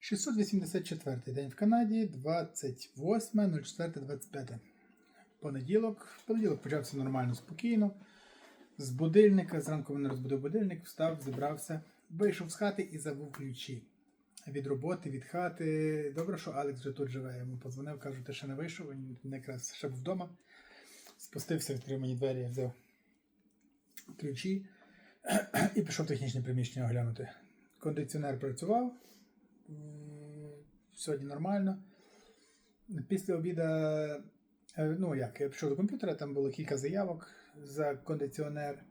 684 день в Канаді, 28.04.25. Понеділок. Понеділок почався нормально, спокійно. З будильника, зранку мене розбудив будильник, встав, зібрався, вийшов з хати і забув ключі. Від роботи, від хати. Добре, що Алекс вже тут живе. Я йому подзвонив, кажу, ти ще не вийшов, він якраз ще був вдома. Спустився, відкрив мені двері, взяв ключі і пішов в технічне приміщення оглянути. Кондиціонер працював. Сьогодні нормально. Після обіду, е, ну як, я пішов до комп'ютера, там було кілька заявок за кондиціонер,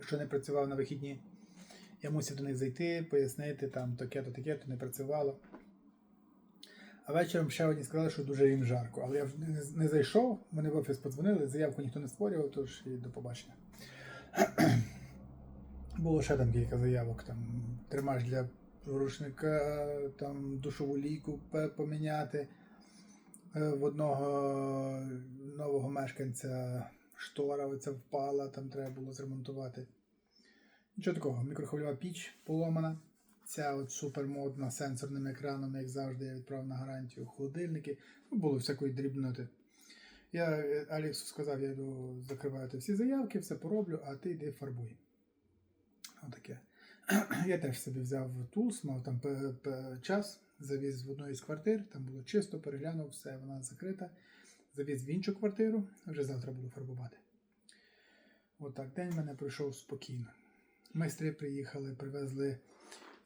що не працював на вихідні. Я мусив до них зайти, пояснити, там таке-то, таке-то не працювало. А вечором ще одні сказали, що дуже їм жарко. Але я вже не, зайшов, вони в офіс подзвонили, заявку ніхто не створював, тож і до побачення. Було ще там кілька заявок. Там тримач для рушника, там душову лійку поміняти. Е, В одного нового мешканця штора оця впала, там треба було зремонтувати. Нічого такого, мікрохвильова піч поломана. Ця от супермодна сенсорним екраном, як завжди, я відправив на гарантію холодильники. Ну, було всякої дрібноти. Я е, Аліксу сказав, я йду закривати всі заявки, все пороблю, а ти йди фарбуй. Отаке. Я теж собі взяв тулс, мав там час, завіз в одну із квартир, там було чисто, переглянув, все, вона закрита. Завіз в іншу квартиру, вже завтра буду фарбувати. Отак, день в мене пройшов спокійно. Майстри приїхали, привезли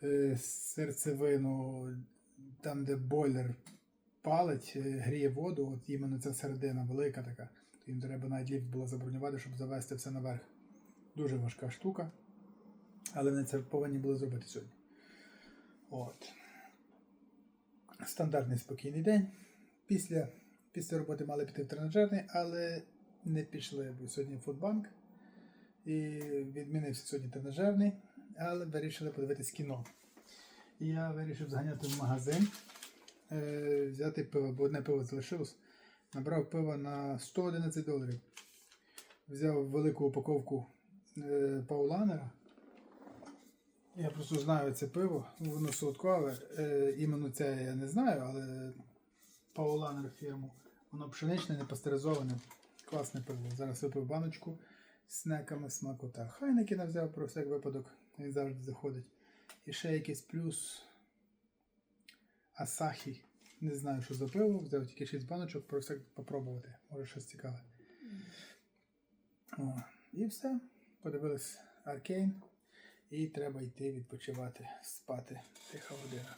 е, серцевину, там, де бойлер палить, е, гріє воду, от іменно ця середина велика така. Їм треба навіть ліфт було забронювати, щоб завести все наверх. Дуже важка штука. Але вони це повинні були зробити сьогодні. От. Стандартний спокійний день. Після, після роботи мали піти в тренажерний, але не пішли, бо сьогодні футбанк. І відмінився сьогодні тренажерний, але вирішили подивитись кіно. І я вирішив зганяти в магазин, е, взяти пиво, бо одне пиво залишилось. Набрав пиво на 111 доларів. Взяв велику упаковку е, Пауланера. Я просто знаю це пиво, воно солодкове. Е, іменно це я не знаю, але Пауланер фірму. Воно пшеничне, не пастеризоване. Класне пиво. Зараз випив баночку з снеками смакота. Хайнекіна взяв про всяк випадок, він завжди заходить. І ще якийсь плюс Асахі. Не знаю, що за пиво. Взяв тільки 6 баночок, про всяк попробувати. Може щось цікаве. О, і все. Подивились Аркейн. І треба йти відпочивати, спати. Тиха година.